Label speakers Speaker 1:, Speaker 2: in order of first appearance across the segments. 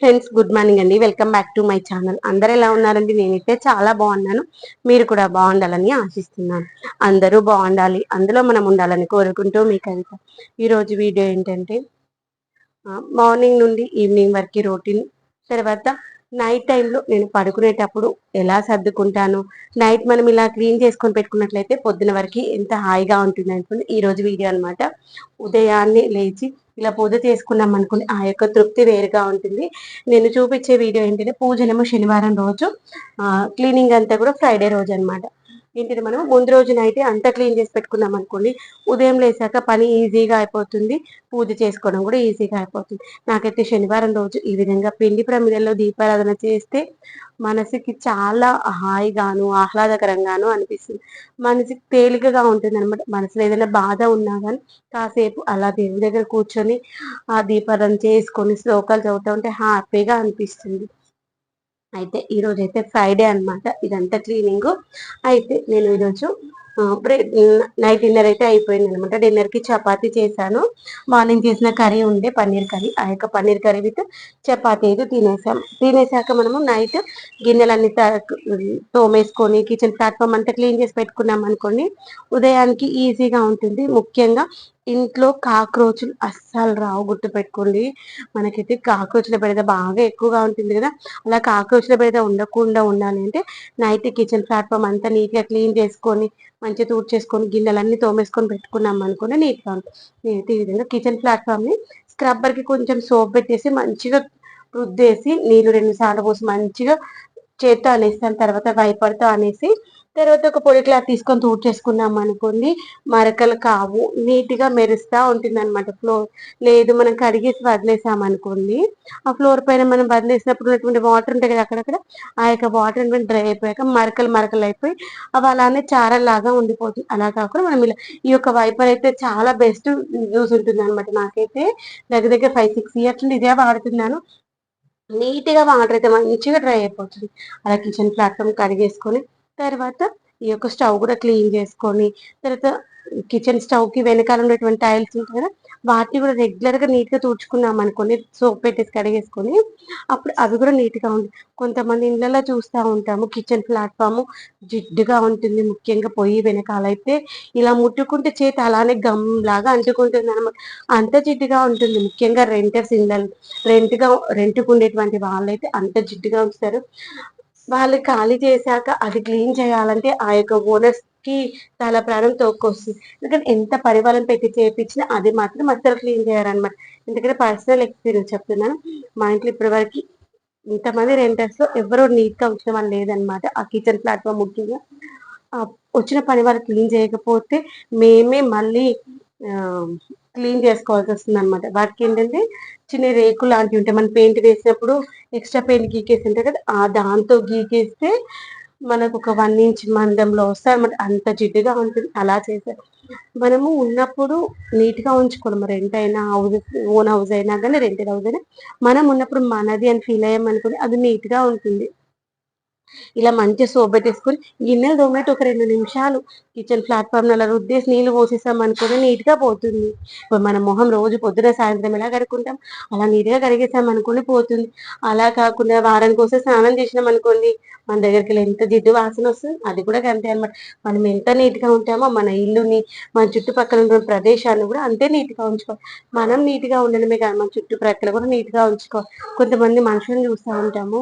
Speaker 1: Friends good morning అండి. Welcome back to my channel అందరు ఎలా ఉన్నారండి? నేనైతే చాలా బాగున్నాను. మీరు కూడా బాగుండాలని ఆశిస్తున్నాను. అందరూ బాగుండాలి. అందులో మనం ఉండాలని కోరుకుంటూ మీ కవిత ఈరోజు వీడియో ఏంటంటే మార్నింగ్ నుండి ఈవినింగ్ వరకు రొటీన్ తర్వాత నైట్ టైంలో నేను పడుకునేటప్పుడు ఎలా సర్దుకుంటాను? నైట్ మనం ఇలా క్లీన్ చేసుకొని పెట్టుకున్నట్లయితే పొద్దున వరకు ఎంత హాయిగా ఉంటుంది అనుకోండి ఈరోజు వీడియో అనమాట ఉదయాన్నే లేచి ఇలా పూజ చేసుకున్నాం అనుకోండి ఆ యొక్క తృప్తి వేరుగా ఉంటుంది. నేను చూపించే వీడియో ఏంటంటే పూజనేమో శనివారం రోజు క్లీనింగ్ అంతా కూడా ఫ్రైడే రోజు అనమాట ఏంటిది మనం ముందు రోజునైతే నైట్ అంతా క్లీన్ చేసి పెట్టుకున్నాం అనుకోండి. ఉదయం లేసాక పని ఈజీగా అయిపోతుంది. పూజ చేసుకోవడం కూడా ఈజీగా అయిపోతుంది. నాకైతే శనివారం రోజు ఈ విధంగా పిండి ప్రమిదల్లో దీపారాధన చేస్తే మనసుకి చాలా హాయిగాను ఆహ్లాదకరంగాను అనిపిస్తుంది. మనసుకి తేలికగా ఉంటుంది అనమాట మనసులో ఏదైనా బాధ ఉన్నా కానీ కాసేపు అలా దేవుడి దగ్గర కూర్చొని ఆ దీపారాధన చేసుకొని శ్లోకాలు చదువుతూ ఉంటే హ్యాపీగా అనిపిస్తుంది. అయితే ఈరోజు అయితే ఫ్రైడే అనమాట ఇదంతా క్లీనింగ్ అయితే నేను ఈరోజు నైట్ డిన్నర్ అయితే అయిపోయింది అనమాట డిన్నర్కి చపాతి చేశాను. మార్నింగ్ చేసిన కర్రీ ఉండే పన్నీర్ కర్రీ. ఆ యొక్క పన్నీర్ కర్రీ విత్ చపాతి అయితే తినేసాం. తినేసాక మనము నైట్ గిన్నెలన్నీ తోమేసుకొని కిచెన్ ప్లాట్ఫామ్ అంతా క్లీన్ చేసి పెట్టుకున్నాం అనుకోండి ఉదయానికి ఈజీగా ఉంటుంది. ముఖ్యంగా ఇంట్లో కాక్రోచులు అస్సలు రావు గుర్తు పెట్టుకోండి మనకైతే కాక్రోచ్ల పెడితే బాగా ఎక్కువగా ఉంటుంది కదా. అలా కాక్రోచ్ల పెడితే ఉండకుండా ఉండాలి అంటే నైట్ కిచెన్ ప్లాట్ఫామ్ అంతా నీట్గా క్లీన్ చేసుకొని మంచిగా తూడ్ చేసుకొని గిన్నెలన్నీ తోమేసుకొని పెట్టుకున్నాం అనుకునే నీట్గా ఉంటుంది నేనైతే ఈ విధంగా కిచెన్ ప్లాట్ఫామ్ని స్క్రబ్బర్కి కొంచెం సోప్ పెట్టేసి మంచిగా రుద్దేసి నీళ్ళు రెండు సార్లు పోసి మంచిగా చేత్తో అనేస్తాను. తర్వాత భయపడతా అనేసి తర్వాత ఒక పొడి క్లాత్ తీసుకొని తూడ్ చేసుకున్నాం అనుకోండి మరకలు కావు. నీట్గా మెరుస్తా ఉంటుంది అనమాట ఫ్లోర్. లేదు మనం కడిగేసి వదిలేసాం అనుకోండి ఆ ఫ్లోర్ పైన మనం వదిలేసినప్పుడు ఉన్నటువంటి వాటర్ ఉంటాయి కదా అక్కడక్కడ ఆ యొక్క వాటర్ డ్రై అయిపోయాక మరకలు మరకలు అయిపోయి అవి అలానే చారలాగా ఉండిపోతుంది. అలా కాకుండా మనం ఇలా ఈ యొక్క వైపర్ అయితే చాలా బెస్ట్ యూస్ ఉంటుంది అనమాట నాకైతే. దగ్గర దగ్గర ఫైవ్ సిక్స్ ఇయర్స్ నుండి ఇదే వాడుతున్నాను. నీట్గా వాటర్ అయితే మంచిగా డ్రై అయిపోతుంది. అలా కిచెన్ ప్లాట్ఫామ్ కడిగేసుకొని తర్వాత ఈ యొక్క స్టవ్ కూడా క్లీన్ చేసుకొని తర్వాత కిచెన్ స్టవ్కి వెనకాల ఉండేటువంటి టైల్స్ ఉంటాయి కదా వాటిని కూడా రెగ్యులర్గా నీట్గా తుడుచుకున్నాం అనుకోని సోప్ పెట్టేసి కడిగేసుకొని అప్పుడు అవి కూడా నీట్గా ఉంటాయి కొంతమంది ఇళ్ళలో చూస్తూ ఉంటాము కిచెన్ ప్లాట్ఫామ్ జిడ్డుగా ఉంటుంది ముఖ్యంగా పొయ్యి వెనకాల అయితే ఇలా ముట్టుకుంటే చేతి అలానే గమ్ లాగా అంటుకుంటుంది అనమాట అంత జిడ్డుగా ఉంటుంది ముఖ్యంగా రెంటర్స్ ఇళ్ళ రెంట్గా రెంట్కు ఉండేటువంటి వాళ్ళైతే అంత జిడ్డుగా ఉంచుతారు. వాళ్ళు ఖాళీ చేశాక అది క్లీన్ చేయాలంటే ఆ యొక్క ఓనర్స్కి చాలా ప్రాణం తోక్కొస్తుంది. ఎందుకంటే ఎంత పరివారం పెట్టి చేయించినా అది మాత్రం అస్సలు క్లీన్ చేయాలన్నమాట ఎందుకంటే పర్సనల్ ఎక్స్పీరియన్స్ చెప్తున్నాను. మా ఇంట్లో ఇప్పటివరకు ఇంతమంది రెంటర్స్లో ఎవరు నీట్గా ఉంచిన వాళ్ళు లేదనమాట ఆ కిచెన్ ప్లాట్ఫామ్ ముఖ్యంగా. వచ్చిన పని వాళ్ళు క్లీన్ చేయకపోతే మేమే మళ్ళీ క్లీన్ చేసుకోవాల్సి వస్తుంది అనమాట వాటికి ఏంటంటే చిన్న రేకు లాంటివి ఉంటాయి. మనం పెయింట్ వేసినప్పుడు ఎక్స్ట్రా పెయింట్ గీకేసి ఉంటాయి కదా ఆ దాంతో గీకేస్తే మనకు ఒక వన్ ఇంచ్ మందంలో వస్తాయి అనమాట అంత జిడ్డుగా ఉంటుంది. అలా చేశారు మనము ఉన్నప్పుడు నీట్గా ఉంచుకోవడం రెంట్ అయినా హౌస్ ఓన్ హౌస్ అయినా కానీ రెంటెడ్ హౌస్ అయినా మనం ఉన్నప్పుడు మనది అని ఫీల్ అయ్యామనుకుని అది నీట్గా ఉంటుంది. ఇలా మంచి సోప్ గిన్నెలు తోమేటి ఒక రెండు నిమిషాలు. కిచెన్ ప్లాట్ఫామ్ అలా రుద్దేసి నీళ్ళు పోసేసాం అనుకుని నీట్గా పోతుంది. ఇప్పుడు మన మొహం రోజు పొద్దున సాయంత్రం ఎలా కడుక్కుంటాం? అలా నీట్గా కడిగేసాం అనుకుని పోతుంది. అలా కాకుండా వారానికి వస్తే స్నానం చేసినాం అనుకోండి మన దగ్గరికి ఎంత జిడ్డు వాసన వస్తుంది అది కూడా అంతే అనమాట మనం ఎంత నీట్గా ఉంటామో మన ఇల్లుని మన చుట్టుపక్కల ఉన్న ప్రదేశాన్ని కూడా అంతే నీట్గా ఉంచుకోవాలి. మనం నీట్గా ఉండడమే కాదు మన చుట్టుప్రక్కల కూడా నీట్గా ఉంచుకోవాలి. కొంతమంది మనుషులను చూస్తూ ఉంటాము.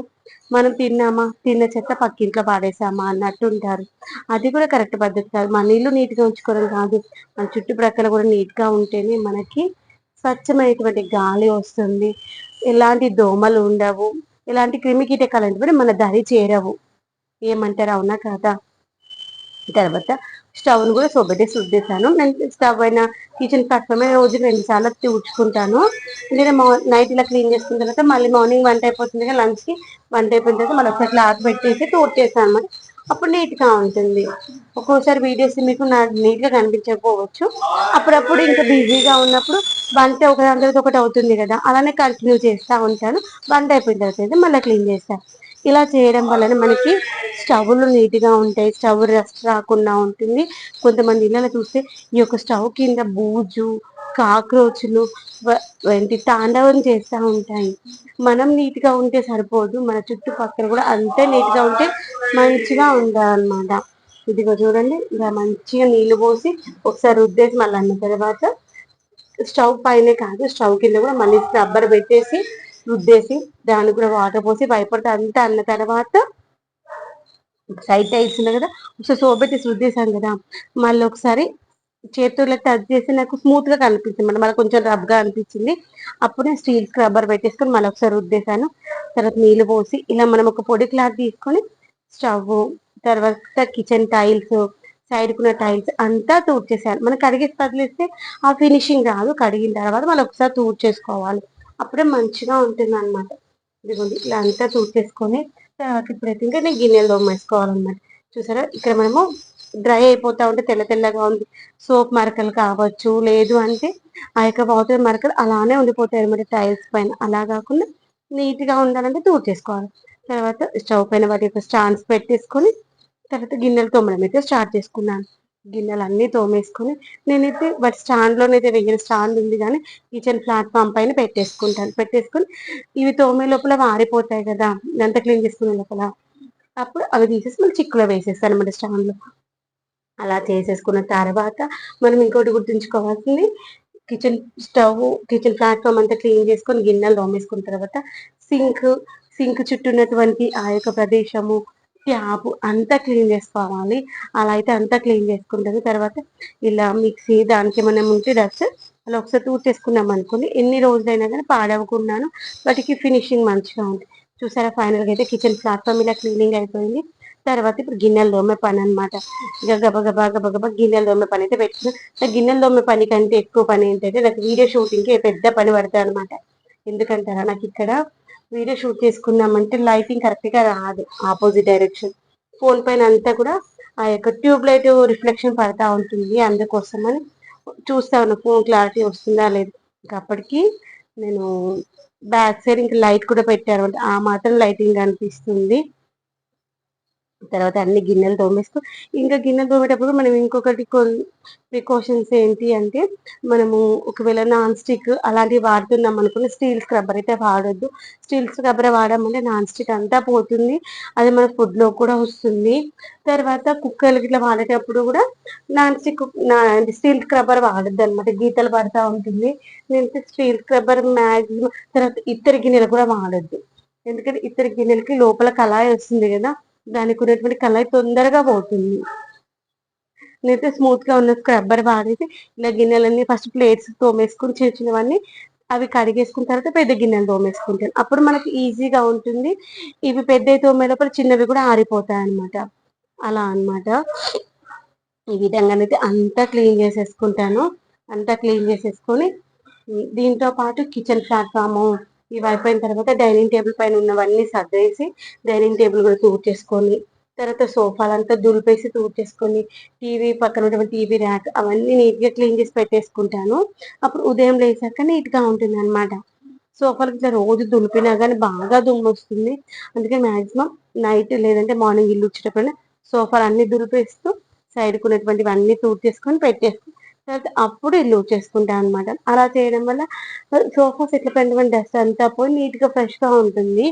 Speaker 1: మనం తిన్నామా? తిన్న చెత్త పక్కింట్లో పాడేసామా అన్నట్టు ఉంటారు. అది కూడా కరెక్ట్ పద్ధతి కాదు. మన ఇల్లు నీట్గా ఉంచుకోవడం కాదు. మన చుట్టుప్రక్కల కూడా నీట్గా ఉంటేనే మనకి స్వచ్ఛమైనటువంటి గాలి వస్తుంది. ఎలాంటి దోమలు ఉండవు. ఎలాంటి క్రిమి కీటకాలు కూడా మన దరి చేరవు. ఏమంటారు? అవునా కదా? తర్వాత స్టవ్ను కూడా సోబెట్టే శుద్ధిస్తాను నేను స్టవ్ అయినా కిచెన్ ప్లాట్ఫామ్ రోజు రెండు సార్లు తుడుచుకుంటాను లేదా నైట్ ఇలా క్లీన్ చేసుకున్న తర్వాత మళ్ళీ మార్నింగ్ వంట అయిపోతుంది కదా లంచ్కి వంట అయిపోయిన తర్వాత మళ్ళీ ఒకసారి క్లాత్ పెట్టేసి చేస్తాను అనమాట అప్పుడు నీట్గా ఉంటుంది. ఒక్కోసారి వీడియోస్ మీకు నీట్గా కనిపించకపోవచ్చు. అప్పుడప్పుడు ఇంకా బిజీగా ఉన్నప్పుడు వంట ఒకదాని తర్వాత ఒకటి అవుతుంది కదా అలానే కంటిన్యూ చేస్తూ ఉంటాను. వంట అయిపోయిన తర్వాత మళ్ళీ క్లీన్ చేస్తాను ఇలా చేయడం వలన మనకి స్టవ్లు నీట్గా ఉంటాయి. స్టవ్ రెస్ట్ రాకుండా ఉంటుంది. కొంతమంది ఇళ్ళలో చూస్తే ఈ యొక్క స్టవ్ కింద బూజు కాక్రోచ్లు ఏంటి తాండవం చేస్తూ ఉంటాయి. మనం నీట్గా ఉంటే సరిపోదు. మన చుట్టుపక్కల కూడా అంతే నీట్గా ఉంటే మంచిగా ఉండాలన్నమాట. ఇదిగో చూడండి. ఇలా మంచిగా నీళ్ళు పోసి ఒకసారి రుద్దేసి మళ్ళీ అన్న తర్వాత స్టవ్ పైనే కాదు స్టవ్ కింద కూడా మళ్ళీ రబ్బర్ పెట్టేసి రుద్దేసి దానికి కూడా వాటర్ పోసి భయపడితే అంతా అన్న తర్వాత సైడ్ టైల్స్ ఉన్నాయి కదా ఒకసారి సోబెట్టేసి రుద్దేశాను కదా. మళ్ళీ ఒకసారి చేతుల్లో టచ్ చేసి నాకు స్మూత్గా కనిపించింది మళ్ళీ మళ్ళీ కొంచెం రబ్గా అనిపించింది. అప్పుడు నేను స్టీల్ స్క్రబ్బర్ పెట్టేసుకొని మళ్ళీ ఒకసారి రుద్దేశాను. తర్వాత నీళ్ళు పోసి ఇలా మనం ఒక పొడి క్లాత్ తీసుకొని స్టవ్ తర్వాత కిచెన్ టైల్స్ సైడ్ కున్న టైల్స్ అంతా తూడ్చేసాను మనం కడిగేసి వదిలేస్తే ఆ ఫినిషింగ్ రాదు. కడిగిన తర్వాత మళ్ళీ ఒకసారి తూడ్చేసుకోవాలి అప్పుడే మంచిగా ఉంటుంది అనమాట ఇదిగోండి ఇలా అంతా చూసేసుకొని తర్వాత ఇప్పుడైతే ఇంకా నేను గిన్నెలు తోమేసుకోవాలన్నమాట. చూసారా? ఇక్కడ మనము డ్రై అయిపోతా ఉంటే తెల్ల తెల్లగా ఉంది. సోప్ మరకలు కావచ్చు లేదు అంటే ఆ యొక్క వాటర్ మరకలు అలానే ఉండిపోతాయి అనమాట టైల్స్ పైన. అలా కాకుండా నీట్గా ఉండాలంటే తూర్ చేసుకోవాలి తర్వాత స్టవ్ పైన వాటి యొక్క స్టాండ్స్ పెట్టేసుకొని తర్వాత గిన్నెలు తోమడం అయితే స్టార్ట్ చేసుకున్నాను. గిన్నెలు అన్ని తోమేసుకొని నేనైతే వాటి స్టాండ్ లోనైతే వెయ్యిన స్టాండ్ ఉంది కానీ కిచెన్ ప్లాట్ఫామ్ పైన పెట్టేసుకుంటాను. పెట్టేసుకొని ఇవి తోమే లోపల మారిపోతాయి కదా ఇదంతా క్లీన్ చేసుకునే లోపల. అప్పుడు అవి తీసేసి మళ్ళీ చిక్కులో వేసేస్తాను అనమాట స్టాండ్లో అలా చేసేసుకున్న తర్వాత మనం ఇంకోటి గుర్తుంచుకోవాల్సింది కిచెన్ స్టవ్ కిచెన్ ప్లాట్ఫామ్ అంతా క్లీన్ చేసుకొని గిన్నెలు తోమేసుకున్న తర్వాత సింక్ సింక్ చుట్టూ ఉన్నటువంటి ఆ యొక్క ప్రదేశము ట్యాప్ అంతా క్లీన్ చేసుకోవాలి. అలా అయితే అంతా క్లీన్ చేసుకుంటుంది. తర్వాత ఇలా మిక్సీ దానికి మనం ఉంటే డస్ట్ అలా ఒకసారి తూర్చేసుకున్నాం అనుకోండి. ఎన్ని రోజులైనా కానీ పాడవకున్నాను వాటికి ఫినిషింగ్ మంచిగా ఉంది. చూసారా ఫైనల్గా అయితే కిచెన్ ప్లాట్ఫామ్ ఇలా క్లీనింగ్ అయిపోయింది. తర్వాత ఇప్పుడు గిన్నెలు దోమే పని అనమాట ఇక గబగబా గబగబా గిన్నెలు దోమే పని అయితే పెట్టుకున్నాను గిన్నెలు దోమే పని కంటే ఎక్కువ పని ఏంటంటే నాకు వీడియో షూటింగ్కి పెద్ద పని పడతాయి అనమాట ఎందుకంటారా? నాకు ఇక్కడ వీడియో షూట్ చేసుకున్నామంటే లైటింగ్ కరెక్ట్గా రాదు ఆపోజిట్ డైరెక్షన్ ఫోన్ పైన అంతా కూడా ఆ యొక్క ట్యూబ్ లైట్ రిఫ్లెక్షన్ పడతా ఉంటుంది అందుకోసమని చూస్తా ఉన్నా ఫోన్ క్లారిటీ వస్తుందా లేదు? ఇంకా అప్పటికి నేను బ్యాక్ సైడ్ ఇంకా లైట్ కూడా పెట్టారు ఆ మాత్రం లైటింగ్ అనిపిస్తుంది. తర్వాత అన్ని గిన్నెలు తోమేస్తూ ఇంకా గిన్నెలు తోమేటప్పుడు మనం ఇంకొకటి కొన్ని ప్రికాషన్స్ ఏంటి అంటే మనము ఒకవేళ నాన్ స్టిక్ అలాంటివి వాడుతున్నాం అనుకున్న స్టీల్ స్క్రబ్బర్ అయితే వాడొద్దు. స్టీల్ స్క్రబ్బర్ వాడమంటే నాన్ స్టిక్ అంతా పోతుంది. అది మన ఫుడ్లో కూడా వస్తుంది. తర్వాత కుక్కర్లు ఇట్లా వాడేటప్పుడు కూడా నాన్ స్టిక్ స్టీల్ స్క్రబ్బర్ వాడద్దు అనమాట గీతలు పడతా ఉంటుంది. స్టీల్ స్క్రబ్బర్ మ్యాక్సిమం తర్వాత ఇతర గిన్నెలు కూడా వాడద్దు. ఎందుకంటే ఇతర గిన్నెలకి లోపల కళాయి వస్తుంది కదా. దానికి ఉన్నటువంటి కలర్ తొందరగా పోతుంది. నేనైతే స్మూత్గా ఉన్న స్క్రబ్బర్ వాడేసి ఇలా గిన్నెలన్నీ ఫస్ట్ ప్లేట్స్ తోమేసుకుని చిన్న చిన్నవన్నీ అవి కడిగేసుకున్న తర్వాత పెద్ద గిన్నెలు తోమేసుకుంటాను. అప్పుడు మనకి ఈజీగా ఉంటుంది. ఇవి పెద్ద తోమేటప్పుడు చిన్నవి కూడా ఆరిపోతాయి అనమాట అలా అన్నమాట. ఈ విధంగానైతే అంతా క్లీన్ చేసేసుకుంటాను. అంతా క్లీన్ చేసేసుకొని దీంతో పాటు కిచెన్ ప్లాట్ఫామ్ ఇవి అయిపోయిన తర్వాత డైనింగ్ టేబుల్ పైన ఉన్నవన్నీ సర్దేసి డైనింగ్ టేబుల్ కూడా తూర్ చేసుకొని తర్వాత సోఫాలంతా దులిపేసి తూర్ చేసుకొని టీవీ పక్కన ఉన్నటువంటి టీవీ ర్యాక్ అవన్నీ నీట్గా క్లీన్ చేసి పెట్టేసుకుంటాను. అప్పుడు ఉదయం లేచాక నీట్గా ఉంటుంది అనమాట సోఫాలకి ఇట్లా రోజు దులిపినా కానీ బాగా దుమ్ము వస్తుంది అందుకే మాక్సిమం నైట్ లేదంటే మార్నింగ్ ఇల్లు వచ్చేటప్పుడు సోఫాలు అన్ని దులిపేస్తూ సైడ్కు ఉన్నటువంటివి అన్నీ తూర్ చేసుకొని పెట్టేస్తాను తర్వాత అప్పుడు ఇల్లు చేసుకుంటాం అనమాట అలా చేయడం వల్ల సోఫా సెట్ల పైన డస్ట్ అంతా పోయి నీట్గా ఫ్రెష్గా ఉంటుంది.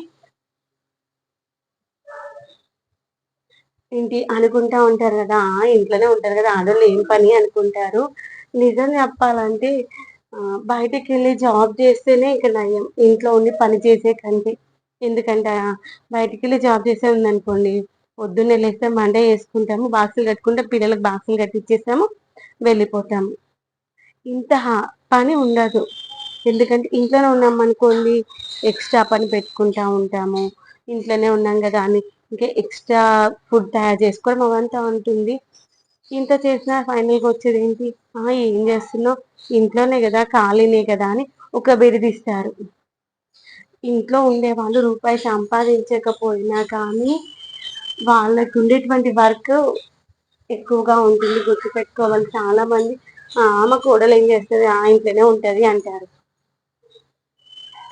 Speaker 1: ఏంటి? అనుకుంటా ఉంటారు కదా ఇంట్లోనే ఉంటారు కదా ఆడవాళ్ళు ఏం పని అనుకుంటారు. నిజం చెప్పాలంటే బయటకు వెళ్ళి జాబ్ చేస్తేనే ఇక నయం. ఇంట్లో ఉండి పని చేసే కంటే. ఎందుకంటే బయటికి వెళ్ళి జాబ్ చేసే ఉందనుకోండి పొద్దున్నే లేస్తే మండే వేసుకుంటాము బాక్సులు కట్టుకుంటే పిల్లలకు బాక్సులు కట్టించేస్తాము వెళ్ళిపోతాము. ఇంత హా- పని ఉండదు. ఎందుకంటే ఇంట్లోనే ఉన్నాం అనుకోండి ఎక్స్ట్రా పని పెట్టుకుంటా ఉంటాము. ఇంట్లోనే ఉన్నాం కదా అని ఇంకా ఎక్స్ట్రా ఫుడ్ తయారు చేసుకోవడం అవంతా ఉంటుంది. ఇంత చేసినా ఫైనల్గా వచ్చేది ఏంటి? ఆ ఏం చేస్తున్నావు? ఇంట్లోనే కదా ఖాళీనే కదా అని ఒక బిరుదిస్తారు. ఇంట్లో ఉండే వాళ్ళు రూపాయి సంపాదించకపోయినా కానీ వాళ్ళకు ఉండేటువంటి వర్క్ ఎక్కువగా ఉంటుంది గుర్తుపెట్టుకోవాలి. చాలా మంది "ఆ, ఆమె కోడలు ఏం చేస్తుంది? ఆ ఇంట్లోనే ఉంటుంది అంటారు.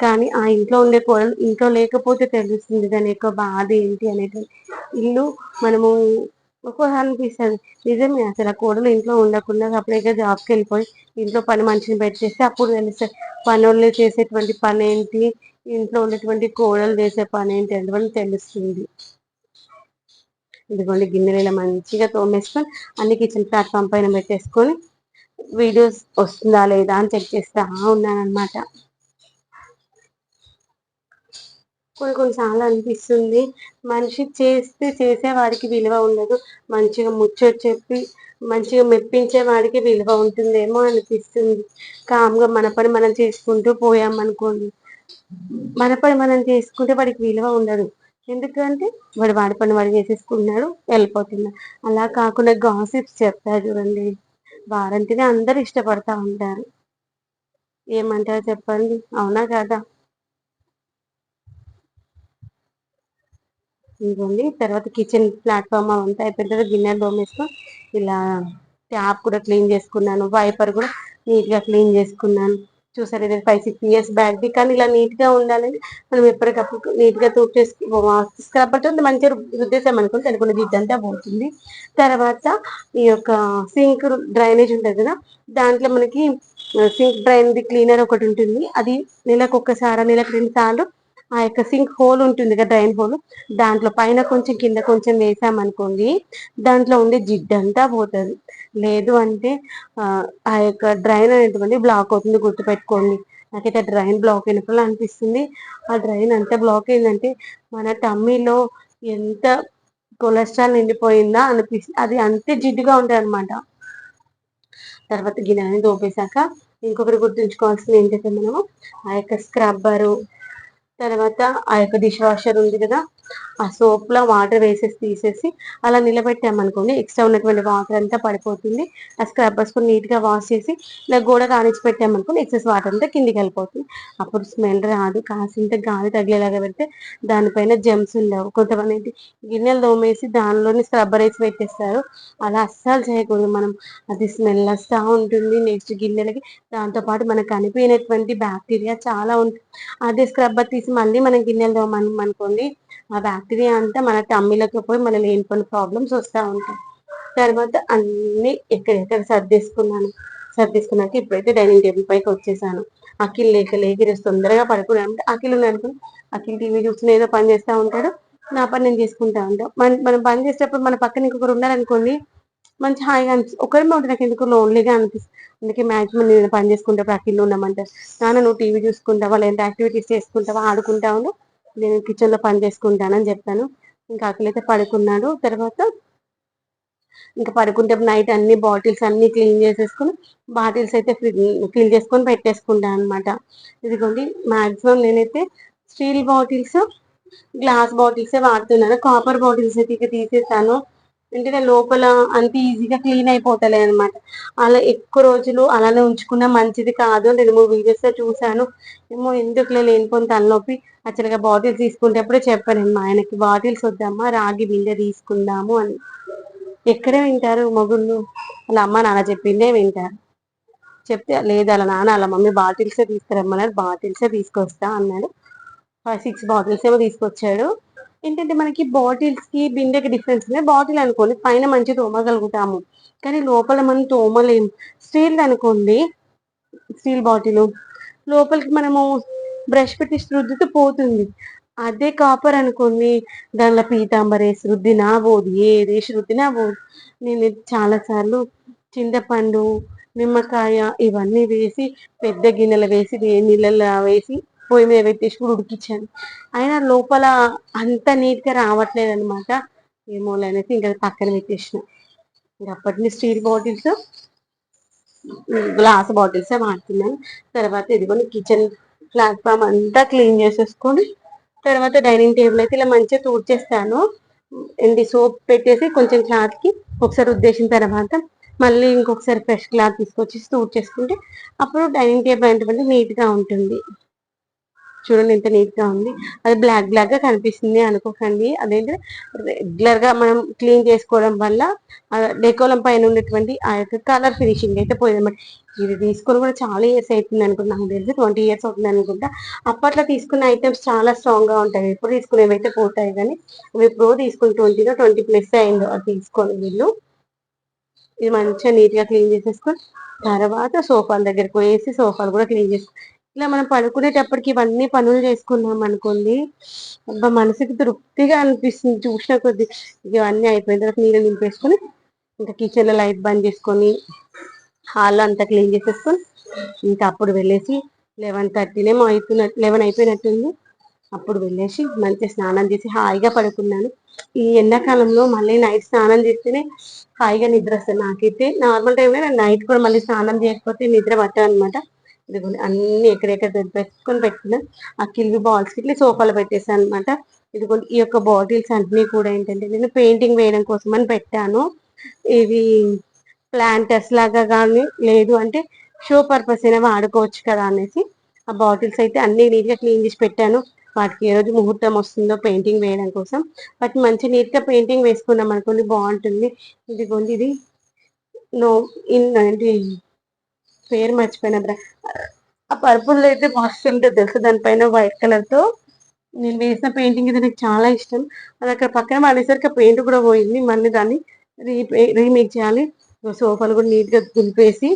Speaker 1: కానీ ఆ ఇంట్లో ఉండే కోడలు ఇంట్లో లేకపోతే తెలుస్తుంది దాని యొక్క బాధ ఏంటి అనేది. ఇల్లు మనము ఒక్కోసారి అనిపిస్తుంది నిజమే అసలు ఆ కోడలు ఇంట్లో ఉండకుండా సపరేట్గా జాబ్కి వెళ్ళిపోయి ఇంట్లో పని మనిషిని పెట్టేస్తే అప్పుడు తెలుస్తుంది. పనులు చేసేటువంటి పని ఏంటి ఇంట్లో ఉన్నటువంటి కోడలు చేసే పని ఏంటి అని తెలుస్తుంది. ఇదిగోండి గిన్నెలు ఇలా మంచిగా తోమేసుకొని అన్ని కిచెన్ ప్లాట్ఫామ్ పైన పెట్టేసుకొని వీడియోస్ వస్తుందా లేదా అని చెక్ చేస్తా ఉన్నాను కొన్ని కొన్నిసార్లు అనిపిస్తుంది మనిషి చేస్తే చేసేవాడికి విలువ ఉండదు మంచిగా ముచ్చట చెప్పి మంచిగా మెప్పించే వాడికి విలువ ఉంటుందేమో అనిపిస్తుంది. కామ్గా మన పని మనం చేసుకుంటూ పోయామనుకోండి మన పని మనం చేసుకుంటే వాడికి విలువ ఉండదు. ఎందుకంటే వాడు వాడి పని వాడు చేసేసుకున్నాడు వెళ్ళిపోతున్నాడు. అలా కాకుండా గాసిప్స్ చెప్తారు చూడండి. వారంటీని అందరు ఇష్టపడతా ఉంటారు. ఏమంటారు చెప్పండి. అవునా కదా? ఇదిగోండి తర్వాత కిచెన్ ప్లాట్ఫామ్ అవంతా అయిపోయిన తర్వాత గిన్నెలు తోమేసుకొని ఇలా ట్యాప్ కూడా క్లీన్ చేసుకున్నాను. వైపర్ కూడా నీట్గా క్లీన్ చేసుకున్నాను. చూసారు ఇది ఫైవ్ సిక్స్ ఇయర్స్ బ్యాగ్ది కానీ ఇలా నీట్గా ఉండాలని మనం ఎప్పటికప్పుడు నీట్గా తూర్చేసి స్క్రబ్బర్తో మంచిగా రుద్దేసాం అనుకుంటే అనుకున్న జిడ్డంతా పోతుంది. తర్వాత ఈ యొక్క సింక్ డ్రైనేజ్ ఉంటుంది కదా దాంట్లో మనకి సింక్ డ్రైన్ది క్లీనర్ ఒకటి ఉంటుంది. అది నెలకు ఒక్కసారి నెలకు రెండు సార్లు ఆ యొక్క సింక్ హోల్ ఉంటుంది కదా డ్రైన్ హోల్. దాంట్లో పైన కొంచెం కింద కొంచెం వేసామనుకోండి దాంట్లో ఉండే జిడ్డంతా పోతుంది. లేదు అంటే ఆ యొక్క డ్రైన్ అనేటువంటి బ్లాక్ అవుతుంది గుర్తుపెట్టుకోండి. నాకైతే డ్రైన్ బ్లాక్ అయినప్పుడు అనిపిస్తుంది. ఆ డ్రైన్ అంత బ్లాక్ అయిందంటే మన టమ్మీలో ఎంత కొలెస్ట్రాల్ నిండిపోయిందా అనిపిస్తుంది అది అంతే జిడ్డుగా ఉంటుంది అనమాట తర్వాత గిన్నెని దోపేశాక ఇంకొకటి గుర్తుంచుకోవాల్సింది ఏంటంటే మనము ఆ యొక్క స్క్రబ్బరు తర్వాత ఆ యొక్క డిష్ వాషర్ ఉంది కదా ఆ సోప్లో వాటర్ వేసేసి తీసేసి అలా నిలబెట్టామనుకోండి ఎక్స్ట్రా ఉన్నటువంటి వాటర్ అంతా పడిపోతుంది. ఆ స్క్రబ్బర్స్ కూడా నీట్గా వాష్ చేసి ఇలా గోడ కానిచ్చి పెట్టామనుకోండి ఎక్సెస్ వాటర్ అంతా కిందికి వెళ్ళిపోతుంది. అప్పుడు స్మెల్ రాదు కాసింత గాలి తగిలేలాగా పెడితే దానిపైన జెమ్స్ ఉండవు. కొంతమంది గిన్నెలు తోమేసి దానిలోని స్క్రబ్బర్ వేసి పెట్టేస్తారు. అలా అస్సలు చేయకూడదు మనం. అది స్మెల్ వస్తూ ఉంటుంది. నెక్స్ట్ గిన్నెలకి దాంతోపాటు మనకు కనిపోయినటువంటి బ్యాక్టీరియా చాలా ఉంటుంది అదే స్క్రబ్బర్ తీసి మళ్ళీ మనం గిన్నెలు దోమని అనుకోండి ఆ బ్యాక్టీరియా అంతా మన టమ్మీలోకి పోయి మన లేనిపోయిన ప్రాబ్లమ్స్ వస్తూ ఉంటాయి. తర్వాత అన్ని ఎక్కడెక్కడ సర్దేసుకున్నాను. సర్దేసుకున్నాక ఇప్పుడైతే డైనింగ్ టేబుల్ పైకి వచ్చేసాను. అఖిల్ లేక లేక తొందరగా పడుకున్నాను అంటే అఖిల్ ఉన్నాను అఖిల్ టీవీ చూసిన ఏదో పని చేస్తూ ఉంటాడు. నా పని నేను చేసుకుంటా ఉంటాం. మనం పని చేసేటప్పుడు మన పక్కన ఇంకొకరు ఉన్నారనుకోండి మంచి హాయిగా అనిపిస్తుంది ఒకరిమే ఉంటే నాకు ఎందుకు లోన్లీగా అనిపిస్తుంది. అందుకే మ్యాక్సిమం నేను పని చేసుకుంటే అఖిల్ ఉన్నామంటే. నాన్న నువ్వు టీవీ చూసుకుంటావా లేదంటే యాక్టివిటీస్ చేసుకుంటావా ఆడుకుంటా ఉండు. నేను కిచెన్లో పని చేసుకుంటానని చెప్పాను ఇంకా అక్కడైతే పడుకున్నాడు. తర్వాత ఇంకా పడుకుంటే నైట్ అన్ని బాటిల్స్ అన్ని క్లీన్ చేసేసుకుని బాటిల్స్ అయితే క్లీన్ చేసుకొని పెట్టేసుకుంటాను అనమాట ఇదిగోండి మాక్సిమం నేనైతే స్టీల్ బాటిల్స్ గ్లాస్ బాటిల్సే వాడుతున్నాను. కాపర్ బాటిల్స్ అయితే ఇక తీసేసాను అంటే లోపల అంత ఈజీగా క్లీన్ అయిపోతలే అనమాట అలా ఎక్కువ రోజులు అలానే ఉంచుకున్న మంచిది కాదు నేను మూడు వీడియోస్ చూసాను ఏమో ఎందుకు లేనిపోని తలనొప్పి. యాక్చువల్గా బాటిల్స్ తీసుకునేటప్పుడే చెప్పాను మా ఆయనకి బాటిల్స్ వద్దమ్మా రాగి బిందె తీసుకుందాము అని. ఎక్కడే వింటారు మొగుళ్ళు? వాళ్ళ అమ్మ నాన్న చెప్పిందే వింటారు చెప్తే లేదు అలా నాన్న అలా మమ్మీ బాటిల్సే తీసుకురమ్మన్నారు బాటిల్సే తీసుకొస్తా అన్నాడు. ఫైవ్ సిక్స్ బాటిల్స్ ఏమో తీసుకొచ్చాడు. ఏంటంటే మనకి బాటిల్స్కి బిందెకి డిఫరెన్స్ ఉన్నాయి బాటిల్ అనుకోండి పైన మంచి తోమగలుగుతాము. కానీ లోపల మనం తోమలేము స్టీల్ అనుకోండి స్టీల్ బాటిల్ లోపలికి మనము బ్రష్ పెట్టి రుద్దితే పోతుంది. అదే కాపర్ అనుకోండి దానిలో పీతాంబర్ వేసి రుద్దినా పోదు. ఏది వేసి రుద్దినా పోదు. నేను చాలాసార్లు చింతపండు నిమ్మకాయ ఇవన్నీ వేసి పెద్ద గిన్నెలు వేసి నీళ్ళల్లో వేసి పొయ్యి మీద పెట్టేసి కూడా ఉడికించాను అయినా లోపల అంత నీట్గా రావట్లేదు అనమాట ఏమో అనేసి ఇంకా పక్కన పెట్టేసిన. ఇంకా అప్పటి స్టీల్ బాటిల్స్ గ్లాస్ బాటిల్సే వాడుతున్నాను. తర్వాత ఇదిగోని కిచెన్ ప్లాట్ఫామ్ అంతా క్లీన్ చేసేసుకొని తర్వాత డైనింగ్ టేబుల్ అయితే ఇలా మంచిగా తూడ్చేస్తాను. ఎండి సోప్ పెట్టేసి కొంచెం క్లాత్కి ఒకసారి ఉద్దేశిన తర్వాత మళ్ళీ ఇంకొకసారి ఫ్రెష్ క్లాత్ తీసుకొచ్చి తూడ్ చేసుకుంటే అప్పుడు డైనింగ్ టేబుల్ అనేటువంటి నీట్గా ఉంటుంది. చూడండి ఎంత నీట్గా ఉంది. అది బ్లాక్ బ్లాక్గా కనిపిస్తుంది అనుకోకండి. అదేంటి? రెగ్యులర్గా మనం క్లీన్ చేసుకోవడం వల్ల డెకోలం పైన ఉన్నటువంటి ఆ యొక్క కలర్ ఫినిషింగ్ అయితే పోయిందన్నమాట. ఇది తీసుకొని కూడా చాలా ఇయర్స్ అవుతుంది అనుకుంటా. నాకు తెలిసి ట్వంటీ ఇయర్స్ అవుతుంది అనుకుంటా. అప్పట్లో తీసుకున్న ఐటమ్స్ చాలా స్ట్రాంగ్గా ఉంటాయి. ఇప్పుడు తీసుకునేవి అయితే పోతాయి కానీ ఇవి ప్రో తీసుకుని ట్వంటీలో ట్వంటీ ప్లస్ అయిందో అది తీసుకొని వీళ్ళు. ఇది మంచిగా నీట్గా క్లీన్ చేసేసుకొని తర్వాత సోఫాల దగ్గరకు వేసి సోఫాలు కూడా క్లీన్ చేసుకో ఇలా మనం పడుకునేటప్పటికి ఇవన్నీ పనులు చేసుకున్నాం అనుకోండి అబ్బా మనసుకి తృప్తిగా అనిపిస్తుంది. చూసిన కొద్ది ఇవన్నీ అయిపోయిన తర్వాత నీళ్ళు నింపేసుకొని ఇంకా కిచెన్లో లైట్ బంద్ చేసుకొని హాల్లో అంతా క్లీన్ చేసేసుకొని ఇంకా అప్పుడు వెళ్ళేసి లెవెన్ థర్టీనేమో అవుతున్నట్టు లెవెన్ అయిపోయినట్టుంది. అప్పుడు వెళ్ళేసి మంచిగా స్నానం చేసి హాయిగా పడుకున్నాను. ఈ ఎండాకాలంలో మళ్ళీ నైట్ స్నానం చేస్తేనే హాయిగా నిద్ర వస్తుంది. నాకైతే నార్మల్ టైంలో నైట్ కూడా మళ్ళీ స్నానం చేయకపోతే నిద్ర పట్టదు అనమాట ఇదిగోండి అన్ని ఎక్కడెక్కడ పెట్టుకొని పెట్టిన ఆ కిల్వి బాల్స్ ఇట్లా సోఫాలో పెట్టేసాను అనమాట ఇదిగోండి ఈ యొక్క బాటిల్స్ అన్నీ కూడా ఏంటంటే నేను పెయింటింగ్ వేయడం కోసం అని పెట్టాను. ఇవి ప్లాంటర్స్ లాగా కానీ లేదు అంటే షో పర్పస్ అయినా వాడుకోవచ్చు కదా అనేసి ఆ బాటిల్స్ అయితే అన్ని నీట్గా క్లీన్ చేసి పెట్టాను. వాటికి ఏ రోజు ముహూర్తం వస్తుందో పెయింటింగ్ వేయడం కోసం. వాటి మంచి నీట్గా పెయింటింగ్ వేసుకున్నాం అనుకోండి బాగుంటుంది. ఇదిగోండి ఇది నో ఇన్ ఏంటి పేరు మర్చిపోయిన బ్రా. ఆ పర్పుల్ అయితే మస్తు ఉంటుంది తెలుసు? దానిపైన వైట్ కలర్తో. నేను వేసిన పెయింటింగ్ ఇది నాకు చాలా ఇష్టం. అది అక్కడ పక్కన పడేసరికి పెయింట్ కూడా పోయింది. మళ్ళీ దాన్ని రీ రీమేక్ చేయాలి. సోఫాలు కూడా నీట్గా దులిపేసి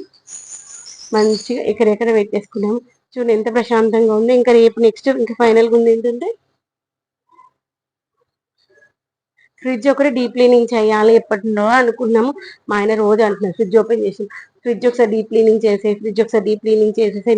Speaker 1: మంచిగా ఎక్కడెక్కడ పెట్టేసుకున్నాము చూడండి ఎంత ప్రశాంతంగా ఉంది. ఇంకా రేపు నెక్స్ట్ ఇంకా ఫైనల్గా ఉంది ఏంటంటే ఫ్రిడ్జ్ ఒకటి డీప్ క్లీనింగ్ చేయాలి ఎప్పటినో అనుకున్నాము. మా ఆయన రోజు అంటున్నారు ఫ్రిడ్జ్ ఓపెన్ చేసి ఫ్రిడ్జ్ ఒకసారి డీప్ క్లీనింగ్ చేసే ఫ్రిడ్జ్ ఒకసారి డీప్ క్లీనింగ్ చేసేసి